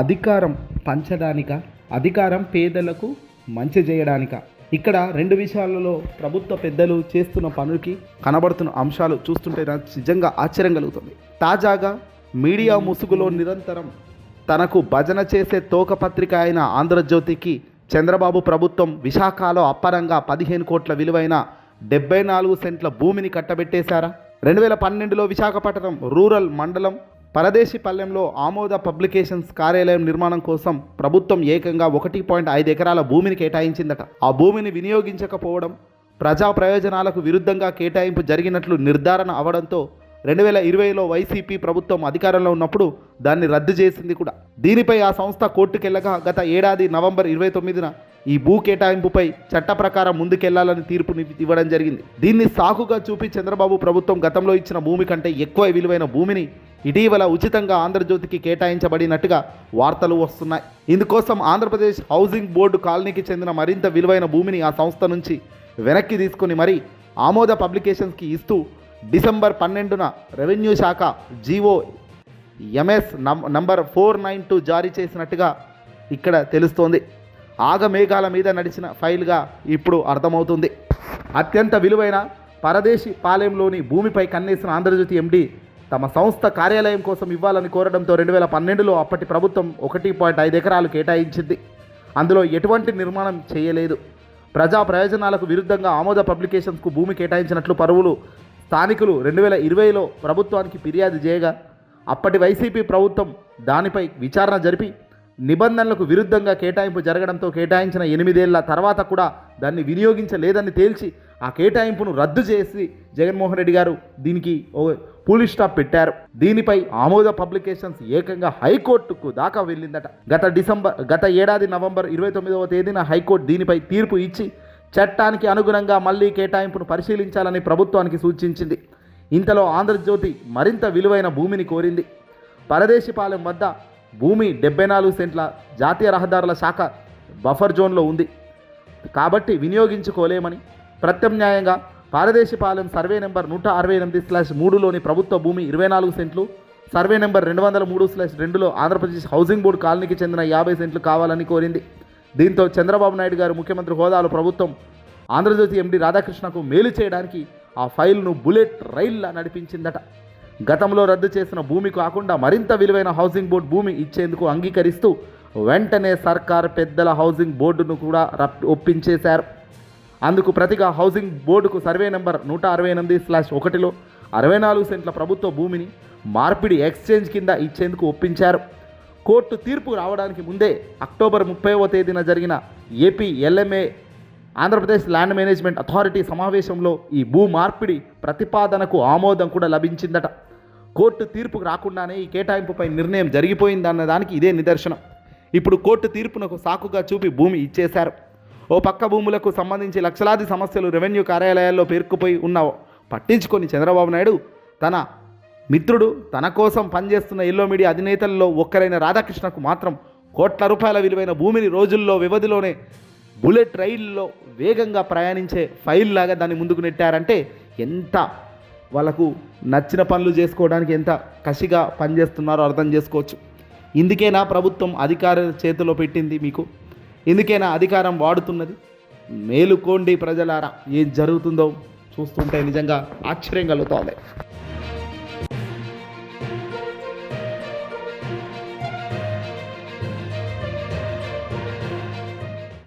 అధికారం పంచడానిక? అధికారం పేదలకు మంచి చేయడానిక ఇక్కడ రెండు విషయాలలో ప్రభుత్వ పెద్దలు చేస్తున్న పనులకి కనబడుతున్న అంశాలు చూస్తుంటే నాకు నిజంగా ఆశ్చర్యం కలుగుతుంది. తాజాగా మీడియా ముసుగులో నిరంతరం తనకు భజన చేసే తోకపత్రిక అయిన ఆంధ్రజ్యోతికి చంద్రబాబు ప్రభుత్వం విశాఖలో అప్పరంగా పదిహేను కోట్ల విలువైన డెబ్బై నాలుగు సెంట్ల భూమిని కట్టబెట్టేశారా? రెండు వేల పన్నెండులో విశాఖపట్నం రూరల్ మండలం పరదేశి పల్లెంలో ఆమోద పబ్లికేషన్స్ కార్యాలయం నిర్మాణం కోసం ప్రభుత్వం ఏకంగా ఒకటి పాయింట్ ఐదు ఎకరాల భూమిని కేటాయించిందట. ఆ భూమిని వినియోగించకపోవడం ప్రజా ప్రయోజనాలకు విరుద్ధంగా కేటాయింపు జరిగినట్లు నిర్ధారణ అవడంతో రెండు వేల ఇరవైలో వైసీపీ ప్రభుత్వం అధికారంలో ఉన్నప్పుడు దాన్ని రద్దు చేసింది కూడా. దీనిపై ఆ సంస్థ కోర్టుకెళ్ళగా గత ఏడాది నవంబర్ ఇరవై తొమ్మిదిన ఈ భూ కేటాయింపుపై చట్ట ప్రకారం ముందుకెళ్ళాలని తీర్పుని ఇవ్వడం జరిగింది. దీన్ని సాకుగా చూపి చంద్రబాబు ప్రభుత్వం గతంలో ఇచ్చిన భూమి కంటే ఎక్కువ విలువైన భూమిని ఇటీవల ఉచితంగా ఆంధ్రజ్యోతికి కేటాయించబడినట్టుగా వార్తలు వస్తున్నాయి. ఇందుకోసం ఆంధ్రప్రదేశ్ హౌసింగ్ బోర్డు కాలనీకి చెందిన మరింత విలువైన భూమిని ఆ సంస్థ నుంచి వెనక్కి తీసుకుని మరీ ఆమోద పబ్లికేషన్స్కి ఇస్తూ డిసెంబర్ పన్నెండున రెవెన్యూ శాఖ G O M S number four nine two జారీ చేసినట్టుగా ఇక్కడ తెలుస్తోంది. ఆగమేఘాల మీద నడిచిన ఫైల్గా ఇప్పుడు అర్థమవుతుంది. అత్యంత విలువైన పరదేశి పాలెంలోని భూమిపై కన్నేసిన ఆంధ్రజ్యోతి ఎండి తమ సంస్థ కార్యాలయం కోసం ఇవ్వాలని కోరడంతో రెండు వేల పన్నెండులో అప్పటి ప్రభుత్వం ఒకటి పాయింట్ ఐదు ఎకరాలు కేటాయించింది. అందులో ఎటువంటి నిర్మాణం చేయలేదు. ప్రజా ప్రయోజనాలకు విరుద్ధంగా ఆమోద పబ్లికేషన్స్కు భూమి కేటాయించినట్లు పరువులు స్థానికులు రెండు వేల ఇరవైలో ప్రభుత్వానికి ఫిర్యాదు చేయగా అప్పటి వైసీపీ ప్రభుత్వం దానిపై విచారణ జరిపి నిబంధనలకు విరుద్ధంగా కేటాయింపు జరగడంతో కేటాయించిన ఎనిమిదేళ్ళ తర్వాత కూడా దాన్ని వినియోగించలేదని తేల్చి ఆ కేటాయింపును రద్దు చేసి జగన్మోహన్ రెడ్డి గారు దీనికి ఓ పోలీస్ స్టాప్ పెట్టారు. దీనిపై ఆమోద పబ్లికేషన్స్ ఏకంగా హైకోర్టుకు దాకా వెళ్ళిందట. గత డిసెంబర్ గత ఏడాది నవంబర్ ఇరవై తొమ్మిదవ తేదీన హైకోర్టు దీనిపై తీర్పు ఇచ్చి చట్టానికి అనుగుణంగా మళ్ళీ కేటాయింపును పరిశీలించాలని ప్రభుత్వానికి సూచించింది. ఇంతలో ఆంధ్రజ్యోతి మరింత విలువైన భూమిని కోరింది. పరదేశిపాలెం వద్ద భూమి డెబ్బై నాలుగు సెంట్ల జాతీయ రహదారుల శాఖ బఫర్ జోన్లో ఉంది. కాబట్టి వినియోగించుకోలేమని ప్రత్యామ్నాయంగా పారదేశిపాలెం సర్వే నెంబర్ నూట అరవై ఎనిమిది స్లాష్ మూడులోని ప్రభుత్వ భూమి ఇరవై నాలుగు సెంట్లు సర్వే నెంబర్ రెండు వందల మూడు స్లాష్ రెండులో ఆంధ్రప్రదేశ్ హౌసింగ్ బోర్డు కాలనీకి చెందిన యాభై సెంట్లు కావాలని కోరింది. దీంతో చంద్రబాబు నాయుడు గారు ముఖ్యమంత్రి హోదాలో ప్రభుత్వం ఆంధ్రజ్యోతి ఎండి రాధాకృష్ణకు మేలు చేయడానికి ఆ ఫైల్ను బుల్లెట్ రైల్లా నడిపించిందట. గతంలో రద్దు చేసిన భూమి కాకుండా మరింత విలువైన హౌసింగ్ బోర్డు భూమి ఇచ్చేందుకు అంగీకరిస్తూ వెంటనే సర్కార్ పెద్దల హౌసింగ్ బోర్డును కూడా రప్ ఒప్పించేశారు. అందుకు ప్రతిగా హౌసింగ్ బోర్డుకు సర్వే నెంబర్ నూట అరవై ఎనిమిది స్లాష్ ఒకటిలో అరవై నాలుగు సెంట్ల ప్రభుత్వ భూమిని మార్పిడి ఎక్స్చేంజ్ కింద ఇచ్చేందుకు ఒప్పించారు. కోర్టు తీర్పు రావడానికి ముందే అక్టోబర్ ముప్పైవ తేదీన జరిగిన A P L M A Andhra Pradesh land management authority సమావేశంలో ఈ భూ మార్పిడి ప్రతిపాదనకు ఆమోదం కూడా లభించిందట. కోర్టు తీర్పుకు రాకుండానే ఈ కేటాయింపుపై నిర్ణయం జరిగిపోయిందన్న దానికి ఇదే నిదర్శనం. ఇప్పుడు కోర్టు తీర్పునకు సాకుగా చూపి భూమి ఇచ్చేశారు. ఓ పక్క భూములకు సంబంధించి లక్షలాది సమస్యలు రెవెన్యూ కార్యాలయాల్లో పేరుకుపోయి ఉన్న పట్టించుకొని చంద్రబాబు నాయుడు తన మిత్రుడు తన కోసం పనిచేస్తున్న ఎల్లో మీడియా అధినేతల్లో ఒక్కరైన రాధాకృష్ణకు మాత్రం కోట్ల రూపాయల విలువైన భూమిని రోజుల్లో వ్యవధిలోనే బుల్లెట్ రైల్లో వేగంగా ప్రయాణించే ఫైల్ లాగా దాన్ని ముందుకు నెట్టారంటే ఎంత వాళ్ళకు నచ్చిన పనులు చేసుకోవడానికి ఎంత కసిగా పనిచేస్తున్నారో అర్థం చేసుకోవచ్చు. ఇందుకేనా ప్రభుత్వం అధికార చేతిలో పెట్టింది మీకు. ఎందుకైనా అధికారం వాడుతున్నది? మేలుకోండి ప్రజలారా. ఏం జరుగుతుందో చూస్తుంటే నిజంగా ఆశ్చర్యం కలుగుతోంది.